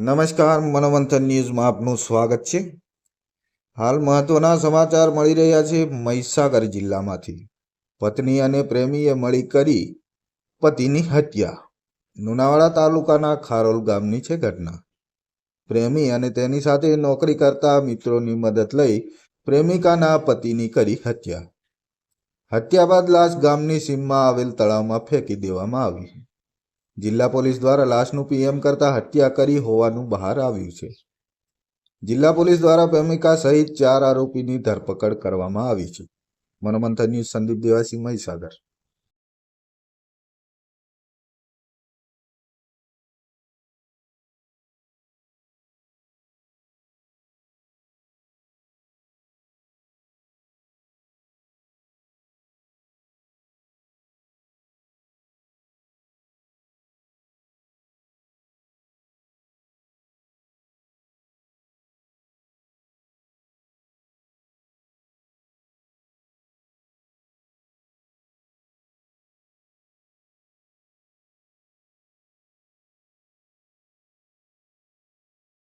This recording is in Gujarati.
નમસ્કાર, મનોમંથન ન્યૂઝમાં આપનું સ્વાગત છે. હાલ મહત્વના સમાચાર મળી રહ્યા છે મહીસાગર જિલ્લામાંથી. પત્ની અને પ્રેમીએ મળી કરી પતિની હત્યા. લુણાવાડા તાલુકાના ખારોલ ગામની છે ઘટના. પ્રેમી અને તેની સાથે નોકરી કરતા મિત્રોની મદદ લઈ પ્રેમિકાના પતિની કરી હત્યા. હત્યા બાદ લાશ ગામની સીમમાં આવેલ તળાવમાં ફેંકી દેવામાં આવી. જિલ્લા પોલીસ દ્વારા લાશનું પીએમ કરતા હત્યા કરી હોવાનું બહાર આવ્યું છે. જિલ્લા પોલીસ દ્વારા પ્રેમિકા સહિત ચાર આરોપીની ધરપકડ કરવામાં આવી છે. મનોમંથન ન્યૂઝ સંદીપ દેવાસી મહીસાગર.